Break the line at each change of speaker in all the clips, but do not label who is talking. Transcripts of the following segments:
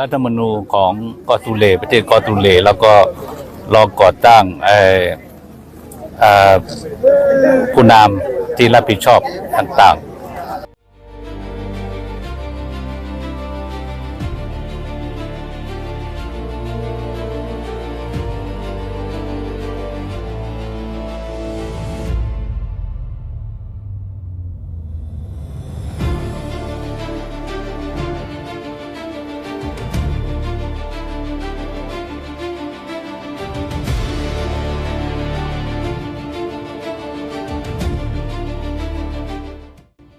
รัฐธรรมนูญของกอตูเลประเทศกอตูเลแล้วก็รองก่อตั้งเอ่อเอ่อผู้นำที่รับผิดชอบต่าง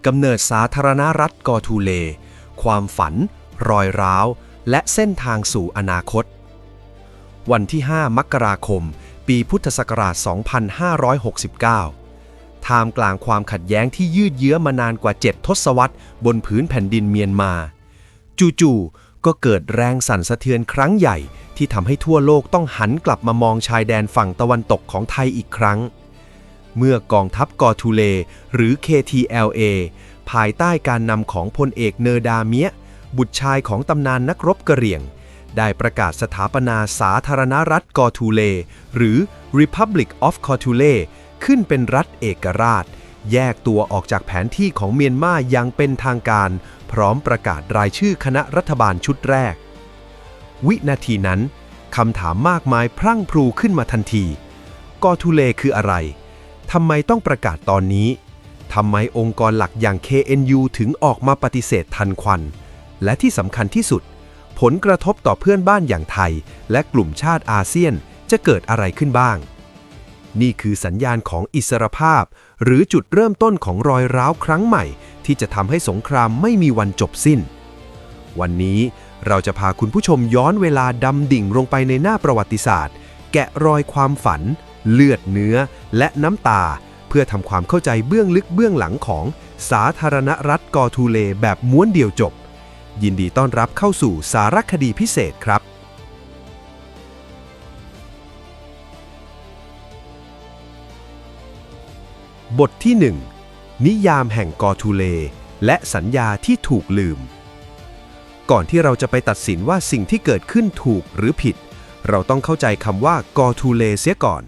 กำเนิดสาธารณรัฐกอทูเล ความฝัน รอยร้าว และเส้นทางสู่อนาคต วันที่ 5 มกราคม ปีพุทธศักราช 2569 ท่ามกลางความขัดแย้งที่ยืดเยื้อมานานกว่า 7 ทศวรรษบนพื้นแผ่นดินเมียนมา จู่ๆ ก็เกิดแรงสั่นสะเทือนครั้งใหญ่ที่ทำให้ทั่วโลกต้องหันกลับมามองชายแดนฝั่งตะวันตกของไทยอีกครั้ง เมื่อกองทัพกอทูเล หรือ KTLA ภายใต้การนำของพลเอกเนอร์ดาเมียบุตรชายของตำนานนักรบกะเหรี่ยง ได้ประกาศสถาปนาสาธารณรัฐกอทูเล หรือ Republic of k o t u l e ขึ้นเป็นรัฐเอกราช แยกตัวออกจากแผนที่ของเมียนมาอย่างเป็นทางการ พร้อมประกาศรายชื่อคณะรัฐบาลชุดแรก วินาทีนั้นคำถามมากมายพรั่งพรูขึ้นมาทันที กอทูเลคืออะไร ทำไมต้องประกาศตอนนี้ทำไมองค์กรหลักอย่าง KNU ถึงออกมาปฏิเสธทันควัน และที่สำคัญที่สุด ผลกระทบต่อเพื่อนบ้านอย่างไทย และกลุ่มชาติอาเซียนจะเกิดอะไรขึ้นบ้าง นี่คือสัญญาณของอิสรภาพ หรือจุดเริ่มต้นของรอยร้าวครั้งใหม่ ที่จะทำให้สงครามไม่มีวันจบสิ้น วันนี้เราจะพาคุณผู้ชมย้อนเวลาดำดิ่งลงไปในหน้าประวัติศาสตร์ แกะรอยความฝัน เลือดเนื้อ และน้ำตา เพื่อทำความเข้าใจเบื้องลึกเบื้องหลังของสาธารณรัฐกอทูเลแบบม้วนเดียวจบ ยินดีต้อนรับเข้าสู่สารคดีพิเศษครับบทที่ 1 นิยามแห่งกอทูเล และสัญญาที่ถูกลืม ก่อนที่เราจะไปตัดสินว่าสิ่งที่เกิดขึ้นถูกหรือผิด เราต้องเข้าใจคำว่ากอทูเลเสียก่อน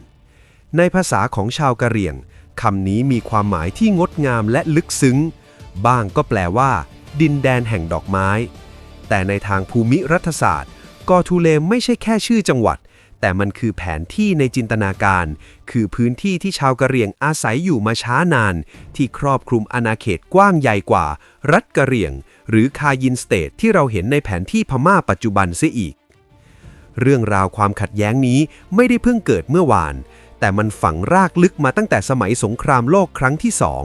ในภาษาของชาวกะเหรี่ยงคำนี้มีความหมายที่งดงามและลึกซึ้ง บ้างก็แปลว่า ดินแดนแห่งดอกไม้ แต่ในทางภูมิรัฐศาสตร์ กอทูเลไม่ใช่แค่ชื่อจังหวัด แต่มันคือแผนที่ในจินตนาการ คือพื้นที่ที่ชาวกะเหรี่ยงอาศัยอยู่มาช้านาน ที่ครอบคลุมอาณาเขตกว้างใหญ่กว่า รัฐกะเหรี่ยง หรือคายินสเตทที่เราเห็นในแผนที่พม่าปัจจุบันเสียอีก เรื่องราวความขัดแย้งนี้ไม่ได้เพิ่งเกิดเมื่อวาน แต่มันฝังรากลึกมาตั้งแต่สมัยสงครามโลกครั้งที่สอง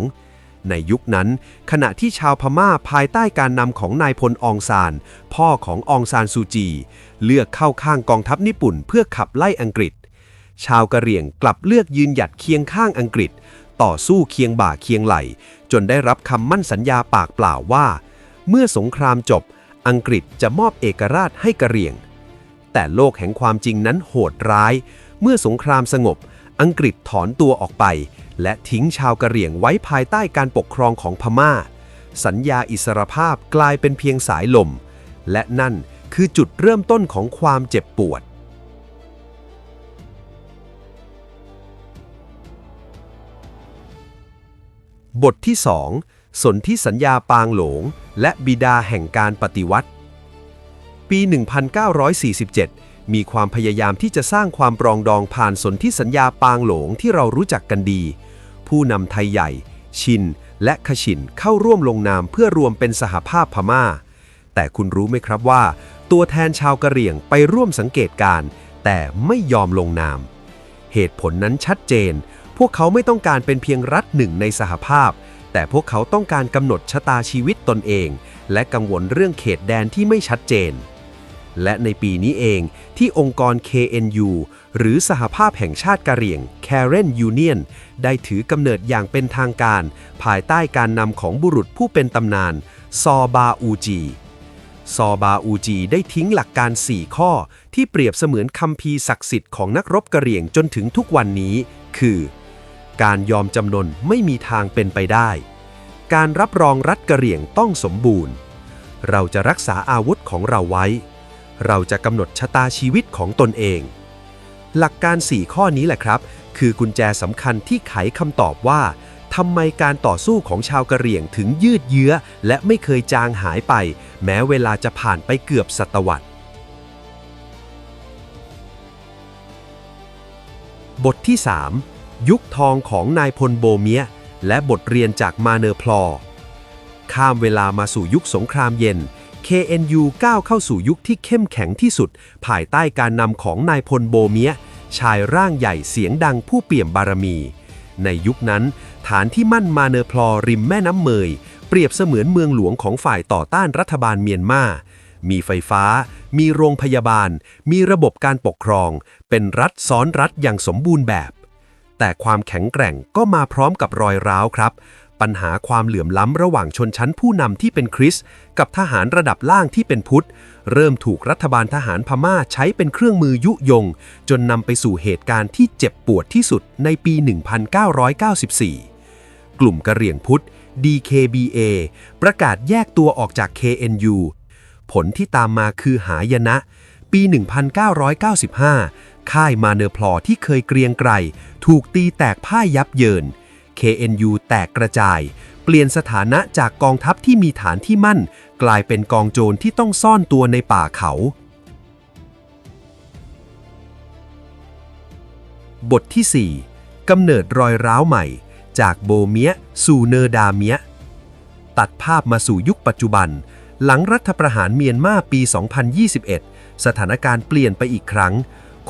ในยุคนั้น ขณะที่ชาวพม่าภายใต้การนำของนายพลอองซาน พ่อของอองซานซูจี เลือกเข้าข้างกองทัพญี่ปุ่นเพื่อขับไล่อังกฤษ ชาวกะเหรี่ยงกลับเลือกยืนหยัดเคียงข้างอังกฤษ ต่อสู้เคียงบ่าเคียงไหล จนได้รับคำมั่นสัญญาปากเปล่าว่า เมื่อสงครามจบ อังกฤษจะมอบเอกราชให้กะเหรี่ยง แต่โลกแห่งความจริงนั้นโหดร้าย เมื่อสงครามสงบ อังกฤษถอนตัวออกไป และทิ้งชาวกะเหรี่ยงไว้ภายใต้การปกครองของพม่า สัญญาอิสรภาพกลายเป็นเพียงสายลม และนั่นคือจุดเริ่มต้นของความเจ็บปวด บทที่ 2 สนธิสัญญาปางหลง และบิดาแห่งการปฏิวัติ ปี 1947 มีความพยายามที่จะสร้างความปรองดองผ่านสนธิสัญญาปางหลงที่เรารู้จักกันดี ผู้นำไทยใหญ่ ชิน และขชินเข้าร่วมลงนามเพื่อรวมเป็นสหภาพพม่า แต่คุณรู้ไหมครับว่า ตัวแทนชาวกะเหรี่ยงไปร่วมสังเกตการ์แต่ไม่ยอมลงนาม เหตุผลนั้นชัดเจน พวกเขาไม่ต้องการเป็นเพียงรัฐหนึ่งในสหภาพ แต่พวกเขาต้องการกำหนดชะตาชีวิตตนเอง และกังวลเรื่องเขตแดนที่ไม่ชัดเจน และในปีนี้เองที่องค์กร KNU หรือสหภาพแห่งชาติกะเหรี่ยง Karen Union ได้ถือกำเนิดอย่างเป็นทางการ ภายใต้การนำของบุรุษผู้เป็นตำนาน ซอบาอูจี ซอบาอูจีได้ทิ้งหลักการ 4 ข้อ ที่เปรียบเสมือนคัมภีศักดิ์สิทธิ์ของนักรบกะเหรี่ยงจนถึงทุกวันนี้ คือ การยอมจำนนไม่มีทางเป็นไปได้ การรับรองรัฐกะเหรี่ยงต้องสมบูรณ์ เราจะรักษาอาวุธของเราไว้ เราจะกำหนดชะตาชีวิตของตนเอง หลักการ 4 ข้อนี้แหละครับ คือกุญแจสำคัญที่ไขคำตอบว่าทำไมการต่อสู้ของชาวกะเหรี่ยงถึงยืดเยื้อ และไม่เคยจางหายไป แม้เวลาจะผ่านไปเกือบศตวรรษ บทที่ 3 ยุคทองของนายพลโบเมียและบทเรียนจากมาเนอร์พลอ ข้ามเวลามาสู่ยุคสงครามเย็น KNU ก้าวเข้าสู่ยุคที่เข้มแข็งที่สุด ภายใต้การนำของนายพลโบเมียชายร่างใหญ่เสียงดังผู้เปี่ยมบารมี ในยุคนั้น ฐานที่มั่นมาเนอพลอริมแม่น้ำเมย เปรียบเสมือนเมืองหลวงของฝ่ายต่อต้านรัฐบาลเมียนมามีไฟฟ้า มีโรงพยาบาล มีระบบการปกครอง เป็นรัฐซ้อนรัฐอย่างสมบูรณ์แบบ แต่ความแข็งแกร่งก็มาพร้อมกับรอยร้าวครับ ปัญหาความเหลื่อมล้ำระหว่างชนชั้นผู้นำที่เป็นคริสกับทหารระดับล่างที่เป็นพุทธ เริ่มถูกรัฐบาลทหารพม่าใช้เป็นเครื่องมือยุยง จนนำไปสู่เหตุการณ์ที่เจ็บปวดที่สุดในปี 1994 กลุ่มกระเหรี่ยงพุทธ DKBA ประกาศแยกตัวออกจาก KNU ผลที่ตามมาคือหายนะ ปี 1995 ค่ายมาเนอร์พลอที่เคยเกรียงไกรถูกตีแตกพ่ายยับเยิน KNU แตกกระจาย เปลี่ยนสถานะจากกองทัพที่มีฐานที่มั่น กลายเป็นกองโจรที่ต้องซ่อนตัวในป่าเขา บทที่ 4กำเนิดรอยร้าวใหม่ จากโบเมียสู่เนอร์ดาเมียตัดภาพมาสู่ยุคปัจจุบัน หลังรัฐประหารเมียนมาปี 2021 สถานการณ์เปลี่ยนไปอีกครั้ง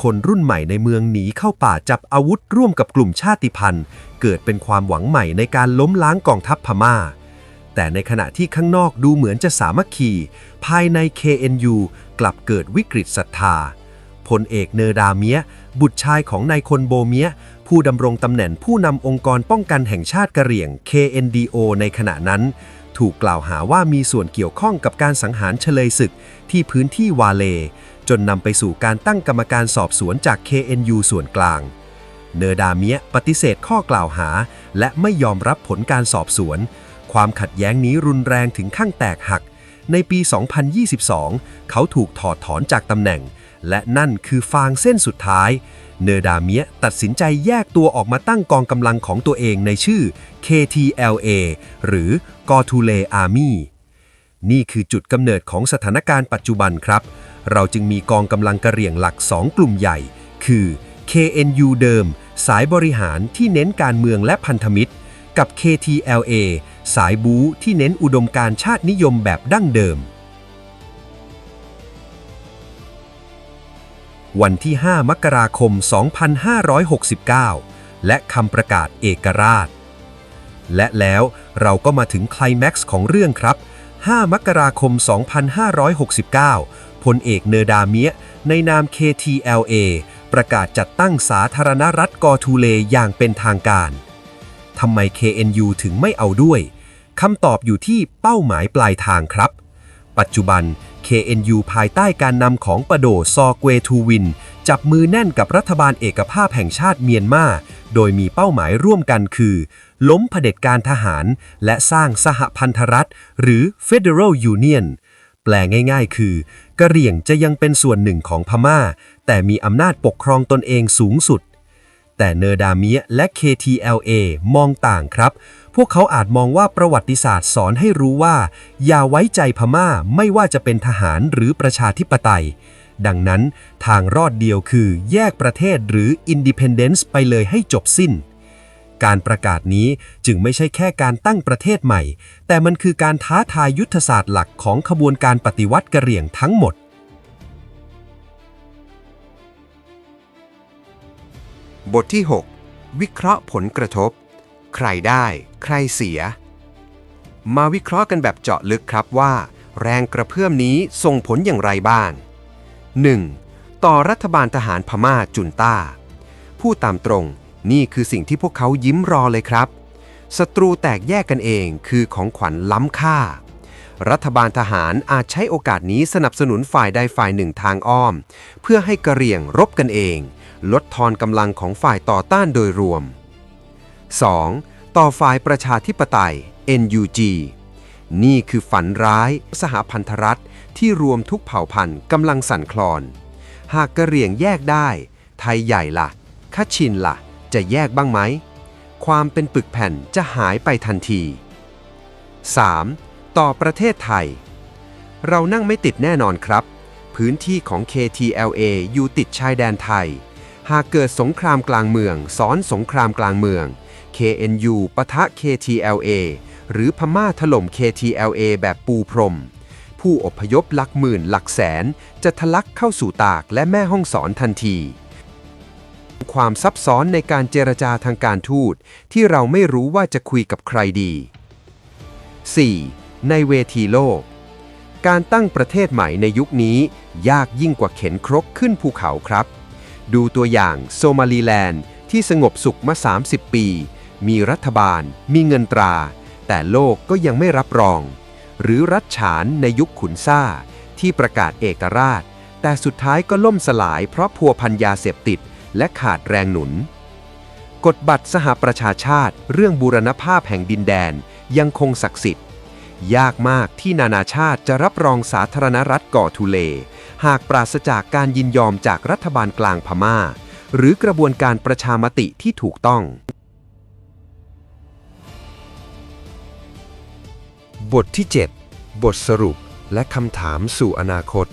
คนรุ่นใหม่ในเมืองหนีเข้าป่าจับอาวุธร่วมกับกลุ่มชาติพันธุ์ เกิดเป็นความหวังใหม่ในการล้มล้างกองทัพพม่า แต่ในขณะที่ข้างนอกดูเหมือนจะสามัคคี ภายใน KNU กลับเกิดวิกฤตศรัทธาพลเอกเนอร์ดาเมีย บุตรชายของนายคนโบเมีย ผู้ดำรงตำแหน่งผู้นำองค์กรป้องกันแห่งชาติกะเหรี่ยง KNDO ในขณะนั้น ถูกกล่าวหาว่ามีส่วนเกี่ยวข้องกับการสังหารเฉลยศึกที่พื้นที่วาเล จนนำไปสู่การตั้งกรรมการสอบสวนจาก KNU ส่วนกลาง เนอร์ดาเมียปฏิเสธข้อกล่าวหา และไม่ยอมรับผลการสอบสวน ความขัดแย้งนี้รุนแรงถึงขั้งแตกหัก ในปี 2022 เขาถูกถอดถอนจากตำแหน่ง และนั่นคือฟางเส้นสุดท้าย เนอร์ดาเมียตัดสินใจแยกตัวออกมาตั้งกองกำลังของตัวเองในชื่อ KTLA หรือกอทูเลอาร์มี่นี่คือจุดกำเนิดของสถานการณ์ปัจจุบันครับ เราจึงมีกองกำลังกระเหรี่ยงหลัก 2 กลุ่มใหญ่ คือ KNU เดิม สายบริหารที่เน้นการเมืองและพันธมิตร กับ KTLA สายบู๊ที่เน้นอุดมการณ์ชาตินิยมแบบดั้งเดิม วันที่ 5 มกราคม 2569 และคำประกาศเอกราช และแล้วเราก็มาถึงคลแม็กซ์ของเรื่องครับ 5 มกราคม 2569 พลเอกเนอร์ดาเมียในนาม KTLA ประกาศจัดตั้งสาธารณรัฐกอทูเลอย่างเป็นทางการ ทำไม KNU ถึงไม่เอาด้วย คำตอบอยู่ที่เป้าหมายปลายทางครับ ปัจจุบัน KNU ภายใต้การนำของปโดซอเกวทูวิน จับมือแน่นกับรัฐบาลเอกภาพแห่งชาติเมียนมา โดยมีเป้าหมายร่วมกันคือ ล้มเผด็จการทหาร และสร้างสหพันธรัฐ หรือ Federal Union แปลง่ายๆ คือกะเหรี่ยงจะยังเป็นส่วนหนึ่งของพม่า แต่มีอำนาจปกครองตนเองสูงสุด แต่เนอร์ดาเมียและ KTLA มองต่างครับ พวกเขาอาจมองว่าประวัติศาสตร์สอนให้รู้ว่า อย่าไว้ใจพม่าไม่ว่าจะเป็นทหารหรือประชาธิปไตย ดังนั้นทางรอดเดียวคือแยกประเทศหรือ Independence ไปเลยให้จบสิ้น การประกาศนี้จึงไม่ใช่แค่การตั้งประเทศใหม่ แต่มันคือการท้าทายยุทธศาสตร์หลักของขบวนการปฏิวัติกะเหรี่ยงทั้งหมด
บทที่ 6 วิเคราะห์ผลกระทบ ใครได้ ใครเสีย มาวิเคราะห์กันแบบเจาะลึกครับว่า แรงกระเพื่อมนี้ส่งผลอย่างไรบ้าง 1. ต่อรัฐบาลทหารพม่าจุนต้า ผู้ตามตรง นี่คือสิ่งที่พวกเขายิ้มรอเลยครับศัตรูแตกแยกกันเองคือของขวัญล้ำค่า รัฐบาลทหารอาจใช้โอกาสนี้สนับสนุนฝ่ายใดฝ่ายหนึ่งทางอ้อม เพื่อให้กระเรี่ยงรบกันเอง ลดทอนกำลังของฝ่ายต่อต้านโดยรวม 2. ต่อฝ่ายประชาธิปไตย NUG
นี่คือฝันร้ายสหพันธรัฐที่รวมทุกเผ่าพันธุ์กำลังสั่นคลอน หากกระเรี่ยงแยกได้ ไทยใหญ่ล่ะคชินล่ะ จะแยกบ้างไหม ความเป็นปึกแผ่นจะหายไปทันที 3. ต่อประเทศไทย เรานั่งไม่ติดแน่นอนครับ พื้นที่ของ KTLA อยู่ติดชายแดนไทย หากเกิดสงครามกลางเมืองซ้อนสงครามกลางเมือง KNU ปะทะ KTLA หรือพม่าถล่ม KTLA แบบปูพรม ผู้อพยพหลักหมื่นหลักแสน จะทะลักเข้าสู่ตากและแม่ห้องสอนทันที ความซับซ้อนในการเจรจาทางการทูต ที่เราไม่รู้ว่าจะคุยกับใครดี 4. ในเวทีโลก การตั้งประเทศใหม่ในยุคนี้ ยากยิ่งกว่าเข็นครกขึ้นภูเขาครับ ดูตัวอย่างโซมาลีแลนด์ ที่สงบสุขมา 30 ปี มีรัฐบาล มีเงินตรา แต่โลกก็ยังไม่รับรอง หรือรัฐฉานในยุคขุนซ่า ที่ประกาศเอกราช แต่สุดท้ายก็ล่มสลายเพราะพัวพันยาเสพติด และขาดแรงหนุน กฎบัตรสหประชาชาติ เรื่องบูรณภาพแห่งดินแดนยังคงศักดิ์สิทธิ์ ยากมากที่นานาชาติจะรับรองสาธารณรัฐก่อทุเล หากปราศจากการยินยอมจากรัฐบาลกลางพม่า หรือกระบวนการประชามติที่ถูกต้อง บทที่ 7 บทสรุปและคำถามสู่อนาคต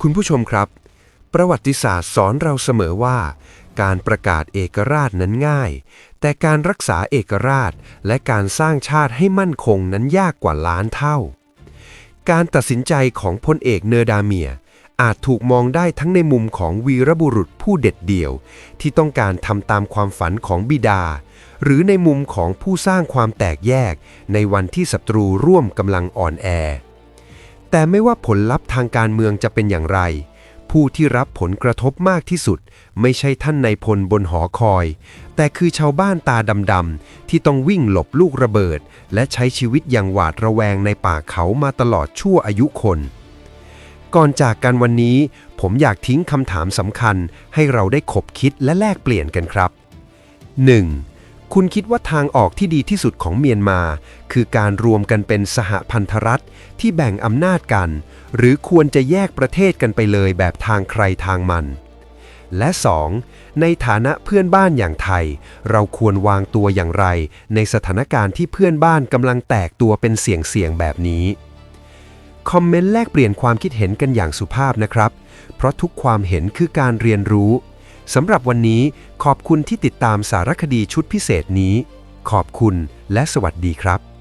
คุณผู้ชมครับ ประวัติศาสตร์สอนเราเสมอว่า การประกาศเอกราชนั้นง่าย แต่การรักษาเอกราชและการสร้างชาติให้มั่นคงนั้นยากกว่าล้านเท่า การตัดสินใจของพลเอกเนอร์ดาเมีย อาจถูกมองได้ทั้งในมุมของวีรบุรุษผู้เด็ดเดี่ยว ที่ต้องการทำตามความฝันของบิดา หรือในมุมของผู้สร้างความแตกแยก ในวันที่ศัตรูร่วมกำลังอ่อนแอ แต่ไม่ว่าผลลัพธ์ทางการเมืองจะเป็นอย่างไร ผู้ที่รับผลกระทบมากที่สุด ไม่ใช่ท่านนายพลบนหอคอย แต่คือชาวบ้านตาดำๆที่ต้องวิ่งหลบลูกระเบิด และใช้ชีวิตอย่างหวาดระแวงในป่าเขามาตลอดชั่วอายุคน ก่อนจากกันวันนี้ ผมอยากทิ้งคำถามสำคัญให้เราได้ขบคิดและแลกเปลี่ยนกันครับ 1. คุณคิดว่าทางออกที่ดีที่สุดของเมียนมา คือการรวมกันเป็นสหพันธรัฐที่แบ่งอำนาจกัน หรือควรจะแยกประเทศกันไปเลยแบบทางใครทางมัน และ 2. ในฐานะเพื่อนบ้านอย่างไทย เราควรวางตัวอย่างไร ในสถานการณ์ที่เพื่อนบ้านกำลังแตกตัวเป็นเสี่ยงๆแบบนี้คอมเมนต์แลกเปลี่ยนความคิดเห็นกันอย่างสุภาพนะครับ เพราะทุกความเห็นคือการเรียนรู้ สำหรับวันนี้ขอบคุณที่ติดตามสารคดีชุดพิเศษนี้ ขอบคุณและสวัสดีครับ